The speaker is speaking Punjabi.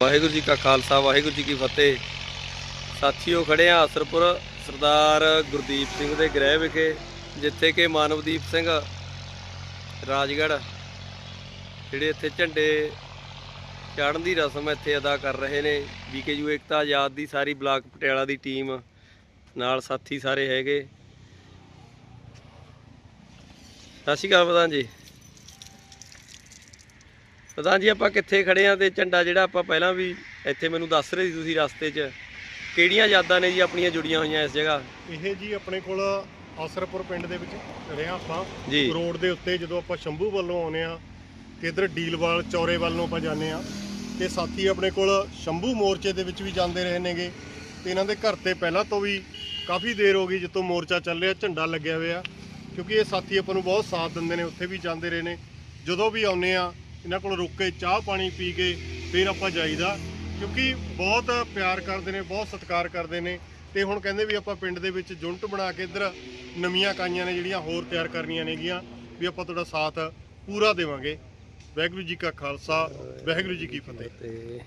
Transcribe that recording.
ਵਾਹਿਗੁਰੂ ਜੀ ਕਾ ਖਾਲਸਾ, ਵਾਹਿਗੁਰੂ ਜੀ ਕੀ ਫਤਿਹ। ਸਾਥੀਓ, ਖੜੇ ਆ ਅਸਰਪੁਰ ਸਰਦਾਰ ਗੁਰਦੀਪ ਸਿੰਘ ਦੇ ਗ੍ਰਹਿ ਵਿਖੇ, ਜਿੱਥੇ ਕਿ ਮਾਨਵਦੀਪ ਸਿੰਘ ਰਾਜਗੜ੍ਹ, ਜਿਹੜੇ ਇੱਥੇ ਝੰਡੇ ਚਾੜਨ ਦੀ ਰਸਮ ਇੱਥੇ ਅਦਾ ਕਰ ਰਹੇ ਨੇ। ਬੀਕੇਯੂ ਏਕਤਾ ਆਜ਼ਾਦ ਦੀ ਸਾਰੀ ਬਲਾਕ ਪਟਿਆਲਾ ਦੀ ਟੀਮ ਨਾਲ ਸਾਥੀ ਸਾਰੇ ਹੈਗੇ। ਸਤਿ ਸ਼੍ਰੀ ਅਕਾਲ ਪ੍ਰਧਾਨ ਜੀ। ਪ੍ਰਧਾਨ ਜੀ ਆਪਾਂ ਕਿੱਥੇ ਖੜੇ ਆ ਤੇ ਝੰਡਾ ਜਿਹੜਾ ਆਪਾਂ ਪਹਿਲਾਂ ਵੀ ਇੱਥੇ ਮੈਨੂੰ ਦੱਸ ਰਹੇ ਸੀ ਤੁਸੀਂ ਰਸਤੇ 'ਚ ਕਿਹੜੀਆਂ ਯਾਦਾਂ ਨੇ ਜੀ ਆਪਣੀਆਂ ਜੁੜੀਆਂ ਹੋਈਆਂ ਇਸ ਜਗ੍ਹਾ? ਇਹ ਜੀ ਆਪਣੇ ਕੋਲ ਆਸਰਪੁਰ ਪਿੰਡ ਦੇ ਵਿੱਚ ਰਿਹਾ ਆਪਾਂ। ਜੀ। ਰੋਡ ਦੇ ਉੱਤੇ ਜਦੋਂ ਆਪਾਂ ਸ਼ੰਭੂ ਵੱਲੋਂ ਆਉਨੇ ਆ ਤੇ ਇਧਰ ਡੀਲਵਾਲ ਚੌਰੇ ਵੱਲ ਨੂੰ ਆਪਾਂ ਜਾਂਦੇ ਆ। ਤੇ ਸਾਥੀ ਆਪਣੇ ਕੋਲ ਸ਼ੰਭੂ ਮੋਰਚੇ ਦੇ ਵਿੱਚ ਵੀ ਜਾਂਦੇ ਰਹੇ ਨੇਗੇ। ਤੇ ਇਹਨਾਂ ਦੇ ਘਰ ਤੇ ਪਹਿਲਾਂ ਤੋਂ ਵੀ ਕਾਫੀ ਦੇਰ ਹੋ ਗਈ ਜਿੱਤੋਂ ਮੋਰਚਾ ਚੱਲ ਰਿਹਾ ਝੰਡਾ ਲੱਗਿਆ ਹੋਇਆ। ਕਿਉਂਕਿ ਇਹ ਸਾਥੀ ਆਪਾਂ ਨੂੰ ਬਹੁਤ ਸਾਥ ਦਿੰਦੇ ਨੇ ਉੱਥੇ ਵੀ ਜਾਂਦੇ ਰਹੇ ਨੇ। ਜਦੋਂ ਵੀ ਆਉਨੇ ਆ ਇਹਨਾਂ ਕੋਲ ਰੁਕ ਕੇ ਚਾਹ ਪਾਣੀ ਪੀ ਕੇ ਫਿਰ ਆਪਾਂ ਜਾਈਦਾ, ਕਿਉਂਕਿ ਬਹੁਤ ਪਿਆਰ ਕਰਦੇ ਨੇ, ਬਹੁਤ ਸਤਿਕਾਰ ਕਰਦੇ ਨੇ ਤੇ ਹੁਣ ਕਹਿੰਦੇ ਵੀ ਆਪਾਂ ਪਿੰਡ ਦੇ ਵਿੱਚ ਯੂਨਿਟ ਬਣਾ ਕੇ ਇੱਧਰ ਨਵੀਆਂ ਕਾਈਆਂ ਨੇ ਜਿਹੜੀਆਂ ਹੋਰ ਤਿਆਰ ਕਰਨੀਆਂ ਨੇਗੀਆਂ, ਵੀ ਆਪਾਂ ਤੁਹਾਡਾ ਸਾਥ ਪੂਰਾ ਦੇਵਾਂਗੇ। ਵਾਹਿਗੁਰੂ ਜੀ ਕਾ ਖਾਲਸਾ, ਵਾਹਿਗੁਰੂ ਜੀ ਕੀ ਫਤਿਹ।